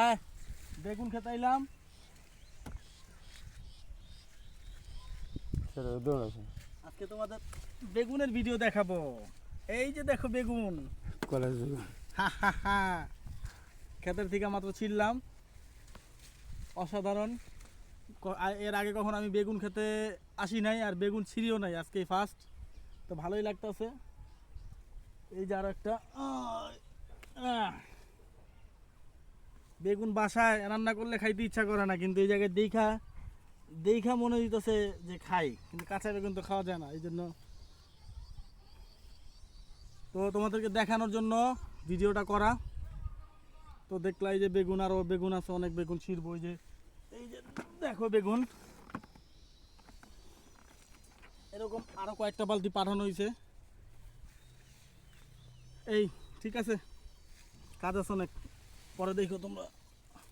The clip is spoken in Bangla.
আয় বেগুন খেতে আইলাম। আজকে তোমাদের বেগুনের ভিডিও দেখাবো। এই যে দেখো বেগুন। কলেজ হা হা হা। ক্ষেতের থেকে মাত্র ছিললাম অসাধারণ। এর আগে কখন আমি বেগুন খেতে আসি নাই আর বেগুন ছিঁড়িও নাই আজকে ফার্স্ট তো ভালোই লাগতেছে। এই যে আরও একটা। বেগুন বাসায় রান্না করলে খাইতে ইচ্ছা করে না, কিন্তু এই জায়গায় দেখা দেখা মনে হইতেছে যে খাই, কিন্তু কাঁচা বেগুন তো খাওয়া যায় না, এই জন্য। তো তোমাদেরকে দেখানোর জন্য ভিডিওটা করা। তো দেখলাই যে বেগুন আরও বেগুন আছে, অনেক বেগুন ছিঁড়বো ওই যে, এই যে দেখো বেগুন। এরকম আরও কয়েকটা বালতি পাঠানো হয়েছে এই, ঠিক আছে। কাজ আছে অনেক। পরে দেখো তোমরা।